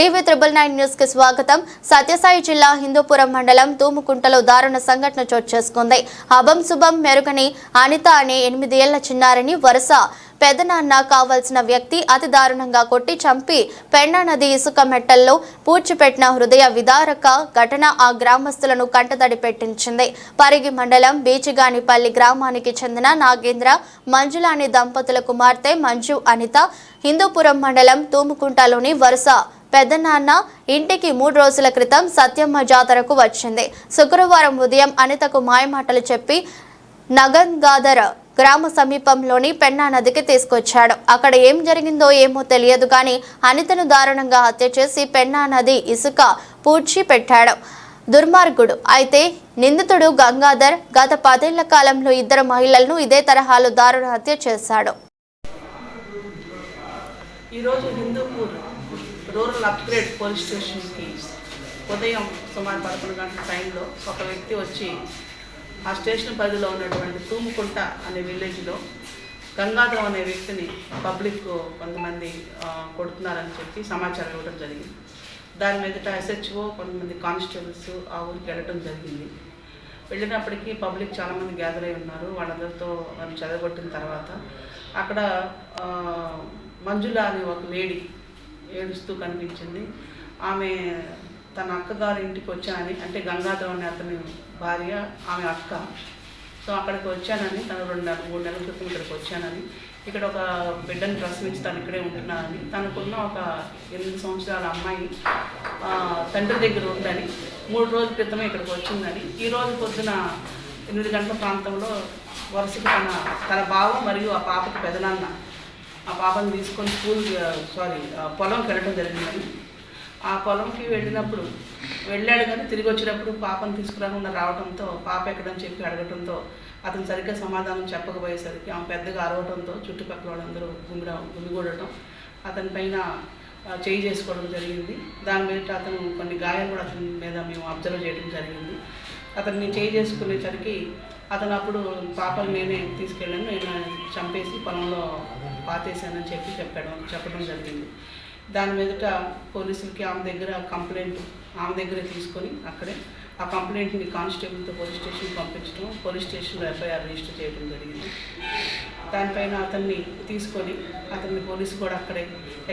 TV triple nine న్యూస్కి స్వాగతం. సత్యసాయి జిల్లా హిందూపురం మండలం తూముకుంటలో దారుణ సంఘటన చోటు చేసుకుంది. అభం శుభం మెరుగని అనిత అనే ఎనిమిదేళ్ళ చిన్నారిని వరుస పెదనాన్న కావాల్సిన వ్యక్తి అతి దారుణంగా కొట్టి చంపి పెన్నా నది ఇసుక మెట్టల్లో పూడ్చిపెట్టిన హృదయ విదారక ఘటన ఆ గ్రామస్తులను కంటతడి పెట్టించింది. పరిగి మండలం బీచిగానిపల్లి గ్రామానికి చెందిన నాగేంద్ర మంజులాని దంపతుల కుమార్తె మంజు అనిత హిందూపురం మండలం తూముకుంటలోని వరుస పెద్దనాన్న ఇంటికి మూడు రోజుల క్రితం సత్యమ్మ జాతరకు వచ్చింది. శుక్రవారం ఉదయం అనితకు మాయమాటలు చెప్పి నగంగాధర గ్రామ సమీపంలోని పెన్నా నదికి తీసుకొచ్చాడు. అక్కడ ఏం జరిగిందో ఏమో తెలియదు కానీ అనితను దారుణంగా హత్య చేసి పెన్నా నది ఇసుక పూడ్చి పెట్టాడు. దుర్మార్గుడు. అయితే నిందితుడు గంగాధర్ గత పదేళ్ళ కాలంలో ఇద్దరు మహిళలను ఇదే తరహాలో దారుణ హత్య చేశాడు. ఈరోజు రూరల్ అప్గ్రేడ్ పోలీస్ స్టేషన్కి ఉదయం సుమారు పదకొండు గంటల టైంలో ఒక వ్యక్తి వచ్చి ఆ స్టేషన్ పరిధిలో ఉన్నటువంటి తూముకుంట అనే విలేజ్లో గంగాధరం అనే వ్యక్తిని పబ్లిక్ కొంతమంది కొడుతున్నారని చెప్పి సమాచారం ఇవ్వడం జరిగింది. దాని మీదట ఎస్హెచ్ఓ కొంతమంది కానిస్టేబుల్స్ ఆ ఊరికి వెళ్ళడం జరిగింది. వెళ్ళినప్పటికీ పబ్లిక్ చాలామంది గ్యాదర్ అయి ఉన్నారు. వాళ్ళందరితో వాళ్ళు చదవగొట్టిన తర్వాత అక్కడ మంజుల అనే ఒక లేడీ ఏడుస్తూ కనిపించింది. ఆమె తన అక్కగారి ఇంటికి వచ్చానని అంటే గంగాధరం అనే అతని భార్య ఆమె అక్క. సో అక్కడికి వచ్చానని తను రెండు నెలలు మూడు నెలల క్రితం ఇక్కడికి వచ్చానని ఇక్కడ ఒక బిడ్డను ప్రశ్నించి తను ఇక్కడే ఉంటున్నానని తనకున్న ఒక ఎనిమిది సంవత్సరాల అమ్మాయి తండ్రి దగ్గర ఉందని మూడు రోజుల క్రితమే ఇక్కడికి వచ్చిందని ఈ రోజు పొద్దున ఎనిమిది గంటల ప్రాంతంలో వరుసకి తన తన బావ మరియు ఆ పాపకి పెదనాన్న ఆ పాపను తీసుకొని స్కూల్ సారీ పొలంకి వెళ్ళడం జరిగిందని ఆ పొలంకి వెళ్ళినప్పుడు వెళ్ళాడు కానీ తిరిగి వచ్చినప్పుడు పాపను తీసుకురాకుండా రావడంతో పాప ఎక్కడని చెప్పి అడగడంతో అతను సరిగ్గా సమాధానం చెప్పకపోయేసరికి ఆమె పెద్దగా అరవడంతో చుట్టుపక్కల వాళ్ళందరూ గుమిడ గుమిగూడటం అతని పైన చేయి చేసుకోవడం జరిగింది. దాని మీద అతను కొన్ని గాయాలు కూడా అతని మీద మేము అబ్జర్వ్ చేయడం జరిగింది. అతన్ని చేయి చేసుకునేసరికి అతను అప్పుడు పాపలు నేనే తీసుకెళ్ళాను నేను చంపేసి పొలంలో పాతేశానని చెప్పి చెప్పడం చెప్పడం జరిగింది. దాని మీదట పోలీసులకి ఆమె దగ్గర కంప్లైంట్ ఆమె దగ్గరే తీసుకొని అక్కడే ఆ కంప్లైంట్ని కానిస్టేబుల్తో పోలీస్ స్టేషన్కి పంపించడం పోలీస్ స్టేషన్లో ఎఫ్ఐఆర్ రిజిస్టర్ చేయడం జరిగింది. దానిపైన అతన్ని తీసుకొని అతన్ని పోలీసు కూడా అక్కడే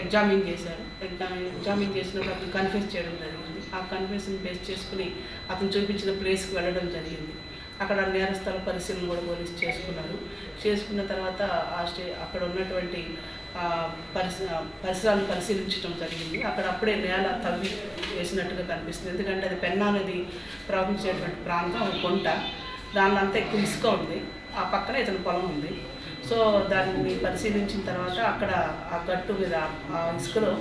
ఎగ్జామిన్ చేశారు. ఎగ్జామిన్ ఎగ్జామింగ్ చేసినప్పుడు అతను కన్ఫ్యూజ్ చేయడం జరిగింది. ఆ కన్ఫ్యూజన్ బేస్ చేసుకుని అతను చూపించిన ప్లేస్కి వెళ్ళడం జరిగింది. అక్కడ నేరస్థల పరిశీలన కూడా పోలీసు చేసుకున్నారు. చేసుకున్న తర్వాత ఆ స్టే అక్కడ ఉన్నటువంటి ఆ, పరిస పరిసరాలను పరిశీలించడం జరిగింది. అక్కడ అప్పుడే నేల తవ్వి వేసినట్టుగా కనిపిస్తుంది. ఎందుకంటే అది పెన్నా నది ప్రవహించేటువంటి ప్రాంతం ఒక కొంట దాని అంతా ఎక్కువ ఇసుక ఉంది. ఆ పక్కన ఇతని పొలం ఉంది. సో దాన్ని పరిశీలించిన తర్వాత అక్కడ ఆ గట్టు మీద ఆ ఇసుకలో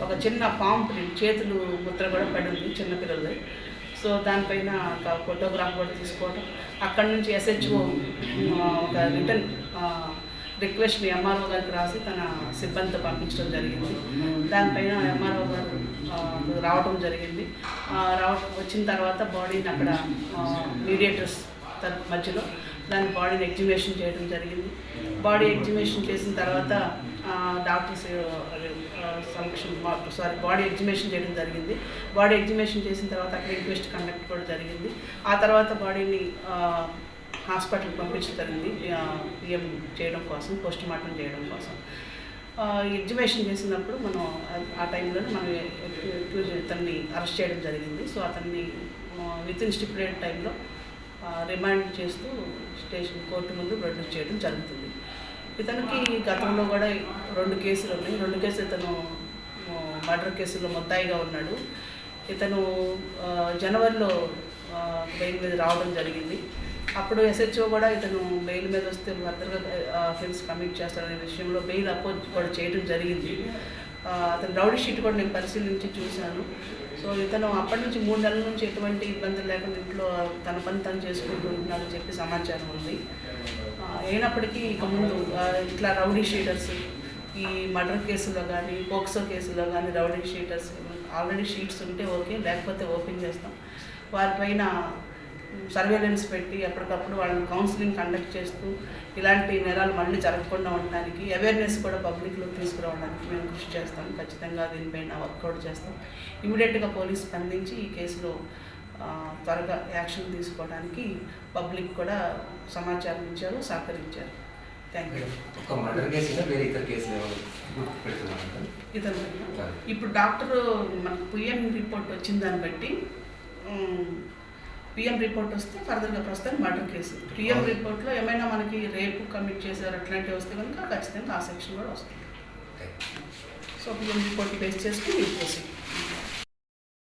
ఒక చిన్న పాము ప్రింట్ చేతులు ముద్ర కూడా పడి ఉంది చిన్నపిల్లలది సో దానిపైన ఒక ఫోటోగ్రాఫ్ కూడా తీసుకోవడం అక్కడ నుంచి ఎస్హెచ్ఓ ఒక రిటర్న్ రిక్వెస్ట్ని ఎంఆర్ఓ గారికి రాసి తన సిబ్బందితో పంపించడం జరిగింది. దానిపైన ఎంఆర్ఓ గారు రావడం జరిగింది. రావడం వచ్చిన తర్వాత బాడీని అక్కడ మీడియేటర్స్ మధ్యలో దాని బాడీని ఎగ్జిబిషన్ చేయడం జరిగింది. బాడీ ఎగ్జిబిషన్ చేసిన తర్వాత డాక్టర్స్ ఆ, సమక్షం సారీ బాడీ ఎగ్జిబిషన్ చేయడం జరిగింది. బాడీ ఎగ్జిబిషన్ చేసిన తర్వాత అక్కడ ఇంక్వెస్ట్ కండక్ట్ కూడా జరిగింది. ఆ తర్వాత బాడీని హాస్పిటల్కి పంపించడం జరిగింది. పిఎం చేయడం కోసం పోస్ట్ మార్టం చేయడం కోసం. ఎగ్జిబిషన్ చేసినప్పుడు మనం ఆ- టైంలో మనం అతన్ని అరెస్ట్ చేయడం జరిగింది. సో అతన్ని విత్ ఇన్ స్టిపులేట్ టైంలో రిమాండ్ చేస్తూ స్టేషన్ కోర్టు ముందు ప్రొడ్యూస్ చేయడం జరుగుతుంది. ఇతనికి గతంలో కూడా రెండు కేసులు ఉన్నాయి. రెండు కేసులు ఇతను మర్డర్ కేసులో ముద్దాయిగా ఉన్నాడు. ఇతను జనవరిలో బెయిల్ మీద రావడం జరిగింది. అప్పుడు ఎస్హెచ్ఓ కూడా ఇతను బెయిల్ మీద వస్తే భద్రగా అఫెన్స్ కమిట్ చేస్తాడనే విషయంలో బెయిల్ అపోజ్ కూడా చేయడం జరిగింది. అతను రౌడీ షీట్ కూడా నేను పరిశీలించి చూశాను. సో ఇతను అప్పటి నుంచి మూడు నెలల నుంచి ఎటువంటి ఇబ్బందులు లేకుండా ఇంట్లో తన పని తను చేసుకుంటూ ఉంటున్నారని చెప్పి సమాచారం ఉంది. అయినప్పటికీ ఇక ముందు ఇట్లా రౌడీ షీటర్స్ ఈ మర్డర్ కేసులో కానీ పోక్సో కేసులో కానీ రౌడీ షీటర్స్ ఆల్రెడీ షీట్స్ ఉంటే ఓకే లేకపోతే ఓపెన్ చేస్తాం. వారిపైన సర్వేలెన్స్ పెట్టి ఎప్పటికప్పుడు వాళ్ళని కౌన్సిలింగ్ కండక్ట్ చేస్తూ ఇలాంటి నేరాలు మళ్ళీ జరగకుండా ఉండడానికి అవేర్నెస్ కూడా పబ్లిక్లో తీసుకురావడానికి మేము కృషి చేస్తాం. ఖచ్చితంగా దీనిపైన వర్కౌట్ చేస్తాం. ఇమీడియట్గా పోలీస్ స్పందించి ఈ కేసులో త్వరగా యాక్షన్ తీసుకోవడానికి పబ్లిక్ కూడా సమాచారం ఇచ్చారు సహకరించారు. ఇతను ఇప్పుడు డాక్టర్ మనకు పిఎం రిపోర్ట్ వచ్చిన దాన్ని బట్టి పిఎం రిపోర్ట్ వస్తే ఫర్దర్గా ప్రస్తుతం మర్డర్ కేసు పిఎం రిపోర్ట్లో ఏమైనా మనకి రేపు కమిట్ చేశారు అట్లాంటివి వస్తే కనుక ఖచ్చితంగా ఆ సెక్షన్ కూడా వస్తుంది. సో పిఎం రిపోర్ట్ బేస్ చేసుకుని ప్రొసీడ్